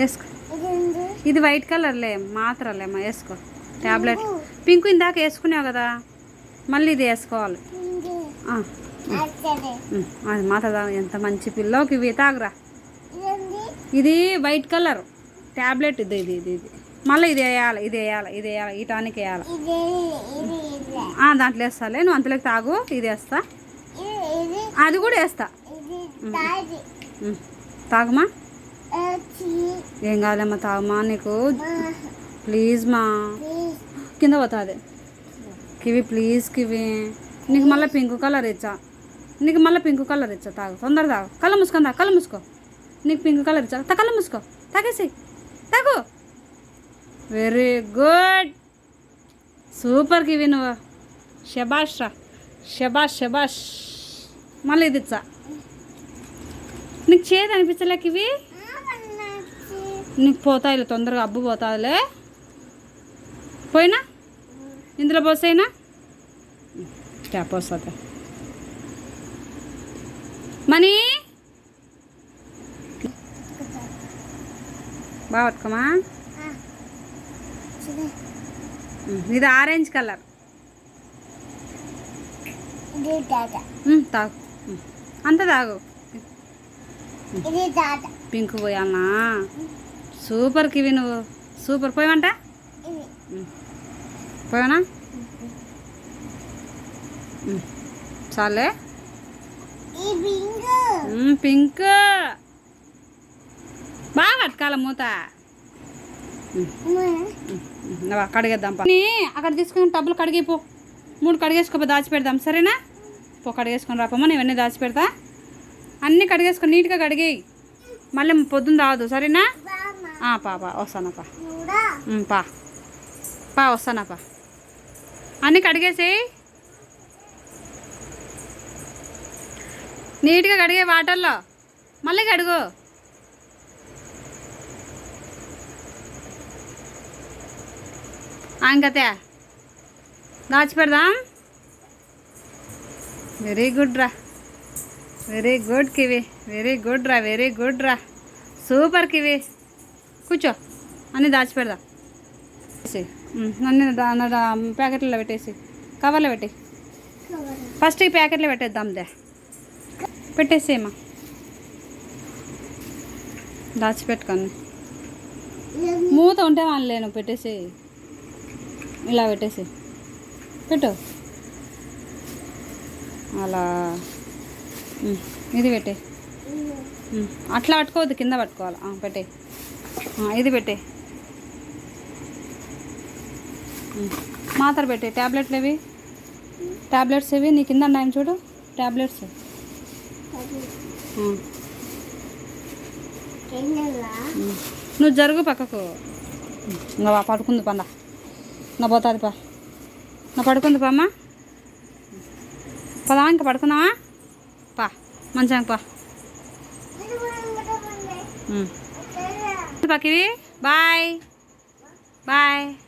వేసుకో. ఇది వైట్ కలర్లే మాత్రలేమ్మా వేసుకో. ట్యాబ్లెట్ పింక్ ఇందాక వేసుకున్నావు కదా మళ్ళీ ఇది వేసుకోవాలి. అది మాత్ర తాగు. ఎంత మంచి పిల్లోకి ఇవి తాగురా. ఇది వైట్ కలర్. ట్యాబ్లెట్ ఇది ఇది ఇది ఇది. మళ్ళీ ఇది వేయాలి ఇది వేయాలి ఇది వేయాలి ఈ టానిక్ వేయాలి. దాంట్లో వేస్తాలే నువ్వు అంతలోకి తాగు ఇది వేస్తా. అది కూడా వేస్తా. తాగమా ఏం కావాలమ్మా తాగమ్మా నీకు? ప్లీజ్ మా. కింద పోతుంది. Kiwi please Kiwi. నీకు మళ్ళీ పింక్ కలర్ ఇచ్చా. నీకు మళ్ళీ పింక్ కలర్ ఇచ్చా తాగు. తొందర తాగు. కళ్ళ మూసుకొని తాగు కళ్ళ మూసుకో. నీకు పింక్ కలర్ ఇచ్చా. తా కళ్ళ మూసుకో. తాగేసి. తాగు. వెరీ గుడ్ సూపర్ కివి నువ్వు. షబాష్ రా. షబాష్ షబాష్ మళ్ళీ ఇది ఇచ్చా. నీకు చేదు అనిపించలే కివీ? నీకు పోతాయిలే తొందరగా అబ్బు పోతాదిలే. పోయినా? ఇందులో పోసైనా? ట్యాప్ వస్తుంది మనీ? బాగా పట్టుకోమా? ఉమ్, ఇది ఆరెంజ్ కలర్. తాగు. అంత తాగు. పింక్ పోయాలనా? సూపర్ కివి నువ్వు. సూపర్. పోయమంట పోయానా చాలే. పింక్. బాగా పట్టుకోవాలి మూత? కడిగేద్దాం. నీ అక్కడ తీసుకుని టబ్బులు కడిగిపో మూడు కడిగేసుకోపో దాచిపెడదాం. సరేనా? పో కడిగేసుకొని రాపమ్మా ఇవన్నీ దాచిపెడతా. అన్నీ కడిగేసుకొని నీట్గా కడిగేయి. మళ్ళీ పొద్దున్న రావద్దు సరేనా? పా పా వస్తానప్పా పా. పా. వస్తానప్పా అన్నీ కడిగేసేయి నీట్గా కడిగే వాటర్లో. మళ్ళీ కడుగు. అంకతే దాచిపెడదాం వెరీ గుడ్ రా. Very good Kiwi. Very good రా వెరీ గుడ్ రా. Super Kiwi. కూర్చో. అన్నీ దాచిపెడదా వేసి అన్ని ప్యాకెట్లో పెట్టేసి కవర్లో పెట్టి ఫస్ట్ ఈ ప్యాకెట్లో పెట్టేద్దాం దే. పెట్టేసేమా దాచిపెట్టుకోండి మూత ఉంటే అని లేను పెట్టేసి ఇలా పెట్టేసి పెట్టు. అలా. ఇది పెట్టే అట్లా పట్టుకోవద్దు కింద పట్టుకోవాలి? పెట్టే ఇది పెట్టే. మాత్ర పెట్టే. ట్యాబ్లెట్లు ఇవి ట్యాబ్లెట్స్ ఇవి నీ కింద ఉన్నాయని చూడు. ట్యాబ్లెట్స్. నువ్వు జరుగు పక్కకు. వా, పడుకుంది పంద నా పోతుంది పా. నా పడుకుంది పా అమ్మా. పదా ఇంకా పడుకుందామా పా మంచిగా పా. ఇది కూడా ఇంకట ఉంది